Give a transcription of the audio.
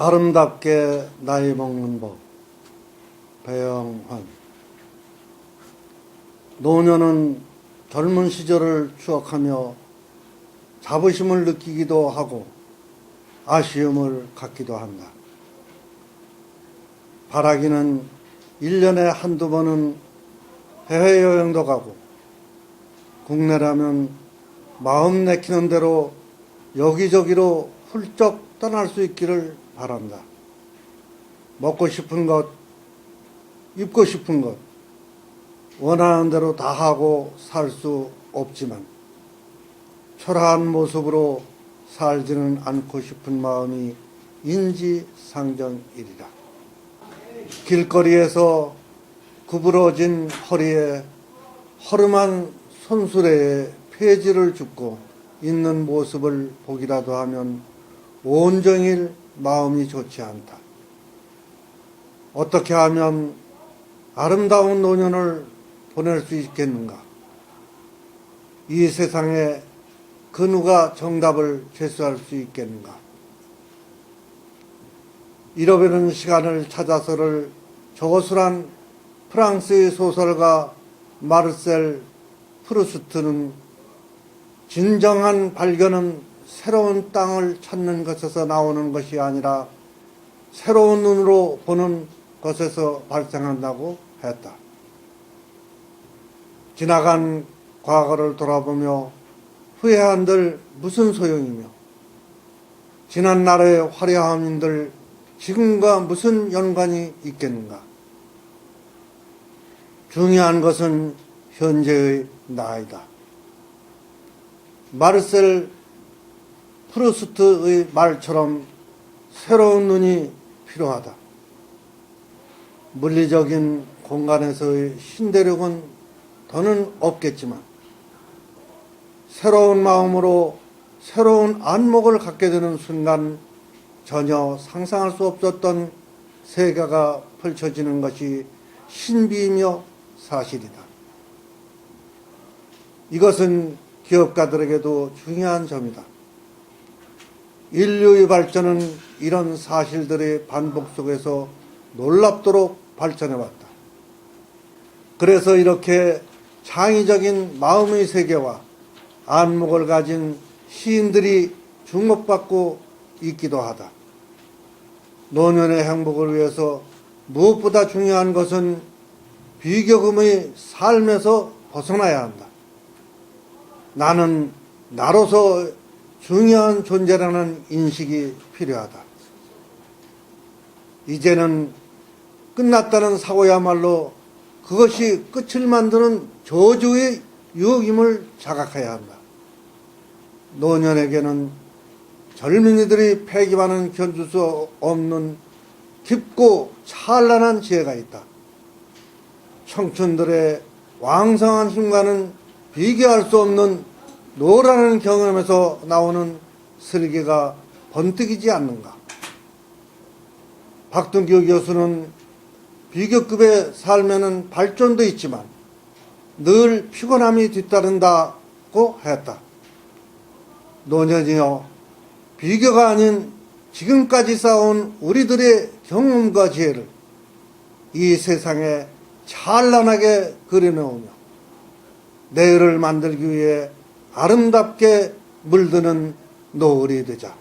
아름답게 나이 먹는 법 배영환 노년은 젊은 시절을 추억하며 자부심을 느끼기도 하고 아쉬움을 갖기도 한다. 바라기는 1년에 한두 번은 해외여행도 가고 국내라면 마음 내키는 대로 여기저기로 훌쩍 떠날 수 있기를 바란다. 먹고 싶은 것, 입고 싶은 것, 원하는 대로 다 하고 살 수 없지만 초라한 모습으로 살지는 않고 싶은 마음이 인지상정이리라. 길거리에서 구부러진 허리에 허름한 손수레에 폐지를 줍고 있는 모습을 보기라도 하면 온종일 마음이 좋지 않다. 어떻게 하면 아름다운 노년을 보낼 수 있겠는가? 이 세상에 그 누가 정답을 제시할 수 있겠는가? 잃어버린 시간을 찾아서를 저술한 프랑스의 소설가 마르셀 프루스트는 진정한 발견은 새로운 땅을 찾는 것에서 나오는 것이 아니라 새로운 눈으로 보는 것에서 발생한다고 했다. 지나간 과거를 돌아보며 후회한들 무슨 소용이며 지난 날의 화려함인들 지금과 무슨 연관이 있겠는가? 중요한 것은 현재의 나이다. 마르셀 프루스트의 말처럼 새로운 눈이 필요하다. 물리적인 공간에서의 신대륙은 더는 없겠지만 새로운 마음으로 새로운 안목을 갖게 되는 순간 전혀 상상할 수 없었던 세계가 펼쳐지는 것이 신비이며 사실이다. 이것은 기업가들에게도 중요한 점이다. 인류의 발전은 이런 사실들의 반복 속에서 놀랍도록 발전해왔다. 그래서 이렇게 창의적인 마음의 세계와 안목을 가진 시인들이 주목받고 있기도 하다. 노년의 행복을 위해서 무엇보다 중요한 것은 비교금의 삶에서 벗어나야 한다. 나는 나로서 중요한 존재라는 인식이 필요하다. 이제는 끝났다는 사고야말로 그것이 끝을 만드는 저주의 유혹임을 자각해야 한다. 노년에게는 젊은이들이 패기만은 견줄 수 없는 깊고 찬란한 지혜가 있다. 청춘들의 왕성한 힘과는 비교할 수 없는 노라는 경험에서 나오는 설계가 번뜩이지 않는가. 박동규 교수는 비교급의 삶에는 발전도 있지만 늘 피곤함이 뒤따른다고 했다. 노년이여 비교가 아닌 지금까지 쌓아온 우리들의 경험과 지혜를 이 세상에 찬란하게 그려놓으며 내일을 만들기 위해 아름답게 물드는 노을이 되자.